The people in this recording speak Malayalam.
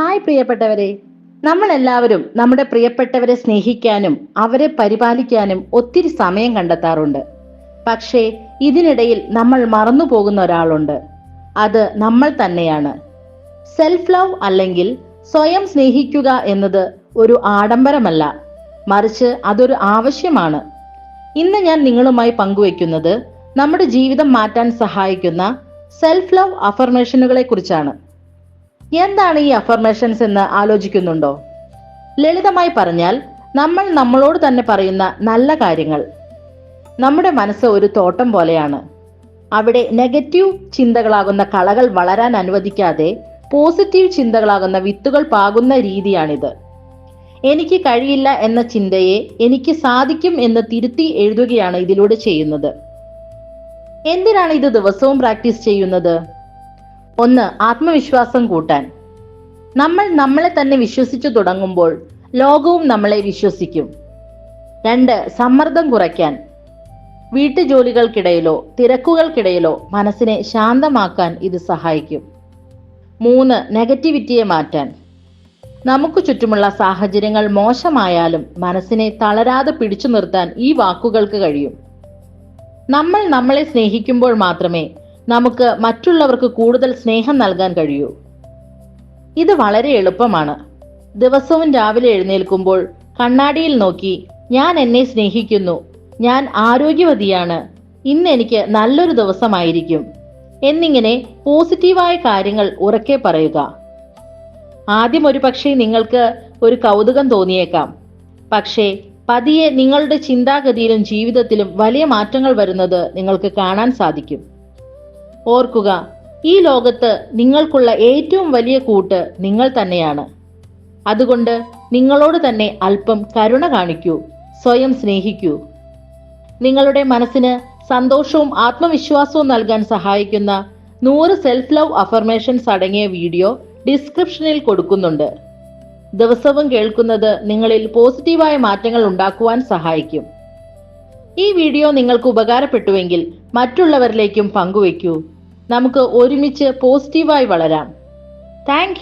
ഹായ് പ്രിയപ്പെട്ടവരെ. നമ്മൾ എല്ലാവരും നമ്മുടെ പ്രിയപ്പെട്ടവരെ സ്നേഹിക്കാനും അവരെ പരിപാലിക്കാനും ഒത്തിരി സമയം കണ്ടെത്താറുണ്ട്. പക്ഷേ ഇതിനിടയിൽ നമ്മൾ മറന്നു പോകുന്ന ഒരാളുണ്ട്. അത് നമ്മൾ തന്നെയാണ്. സെൽഫ് ലവ് അല്ലെങ്കിൽ സ്വയം സ്നേഹിക്കുക എന്നത് ഒരു ആഡംബരമല്ല. മറിച്ച് അതൊരു ആവശ്യമാണ്. ഇന്ന് ഞാൻ നിങ്ങളുമായി പങ്കുവെക്കുന്നത് നമ്മുടെ ജീവിതം മാറ്റാൻ സഹായിക്കുന്ന സെൽഫ് ലവ് അഫർമേഷനുകളെ കുറിച്ചാണ് എന്താണ് ഈ അഫർമേഷൻസ് എന്ന് ആലോചിക്കുന്നുണ്ടോ? ലളിതമായി പറഞ്ഞാൽ നമ്മൾ നമ്മളോട് തന്നെ പറയുന്ന നല്ല കാര്യങ്ങൾ. നമ്മുടെ മനസ്സ് ഒരു തോട്ടം പോലെയാണ്. അവിടെ നെഗറ്റീവ് ചിന്തകളാകുന്ന കളകൾ വളരാൻ അനുവദിക്കാതെ പോസിറ്റീവ് ചിന്തകളാകുന്ന വിത്തുകൾ പാകുന്ന രീതിയാണിത്. എനിക്ക് കഴിയില്ല എന്ന ചിന്തയെ എനിക്ക് സാധിക്കും എന്ന് തിരുത്തി എഴുതുകയാണ് ഇതിലൂടെ ചെയ്യുന്നത്. എന്തിനാണ് ഇത് ദിവസവും പ്രാക്ടീസ് ചെയ്യുന്നത്? ഒന്ന് ആത്മവിശ്വാസം കൂട്ടാൻ. നമ്മൾ നമ്മളെ തന്നെ വിശ്വസിച്ചു തുടങ്ങുമ്പോൾ ലോകവും നമ്മളെ വിശ്വസിക്കും. രണ്ട് സമ്മർദ്ദം കുറയ്ക്കാൻ. വീട്ടുജോലികൾക്കിടയിലോ തിരക്കുകൾക്കിടയിലോ മനസ്സിനെ ശാന്തമാക്കാൻ ഇത് സഹായിക്കും. മൂന്ന് നെഗറ്റിവിറ്റിയെ മാറ്റാൻ. നമുക്ക് ചുറ്റുമുള്ള സാഹചര്യങ്ങൾ മോശമായാലും മനസ്സിനെ തളരാതെ പിടിച്ചു നിർത്താൻ ഈ വാക്കുകൾക്ക് കഴിയും. നമ്മൾ നമ്മളെ സ്നേഹിക്കുമ്പോൾ മാത്രമേ നമുക്ക് മറ്റുള്ളവർക്ക് കൂടുതൽ സ്നേഹം നൽകാൻ കഴിയൂ. ഇത് വളരെ എളുപ്പമാണ്. ദിവസവും രാവിലെ എഴുന്നേൽക്കുമ്പോൾ കണ്ണാടിയിൽ നോക്കി ഞാൻ എന്നെ സ്നേഹിക്കുന്നു. ഞാൻ ആരോഗ്യവതിയാണ്. ഇന്ന് എനിക്ക് നല്ലൊരു ദിവസമായിരിക്കും. എന്നിങ്ങനെ പോസിറ്റീവായ കാര്യങ്ങൾ ഉറക്കെ പറയുക. ആദ്യം ഒരു പക്ഷേ നിങ്ങൾക്ക് ഒരു കൗതുകം തോന്നിയേക്കാം. പക്ഷേ പതിയെ നിങ്ങളുടെ ചിന്താഗതിയിലും ജീവിതത്തിലും വലിയ മാറ്റങ്ങൾ വരുന്നത് നിങ്ങൾക്ക് കാണാൻ സാധിക്കും. ഓർക്കുക ഈ ലോകത്ത് നിങ്ങൾക്കുള്ള ഏറ്റവും വലിയ കൂട്ട് നിങ്ങൾ തന്നെയാണ്. അതുകൊണ്ട് നിങ്ങളോട് തന്നെ അല്പം കരുണ കാണിക്കൂ സ്വയം സ്നേഹിക്കൂ. നിങ്ങളുടെ മനസ്സിന് സന്തോഷവും ആത്മവിശ്വാസവും നൽകാൻ സഹായിക്കുന്ന നൂറ് സെൽഫ് ലവ് അഫർമേഷൻസ് അടങ്ങിയ വീഡിയോ ഡിസ്ക്രിപ്ഷനിൽ കൊടുക്കുന്നുണ്ട്. ദിവസവും കേൾക്കുന്നത് നിങ്ങളിൽ പോസിറ്റീവായ മാറ്റങ്ങൾ ഉണ്ടാക്കുവാൻ സഹായിക്കും. ഈ വീഡിയോ നിങ്ങൾക്ക് ഉപകാരപ്പെട്ടുവെങ്കിൽ മറ്റുള്ളവരിലേക്കും പങ്കുവയ്ക്കൂ. നമുക്ക് ഒരുമിച്ച് പോസിറ്റീവായി വളരാം. താങ്ക്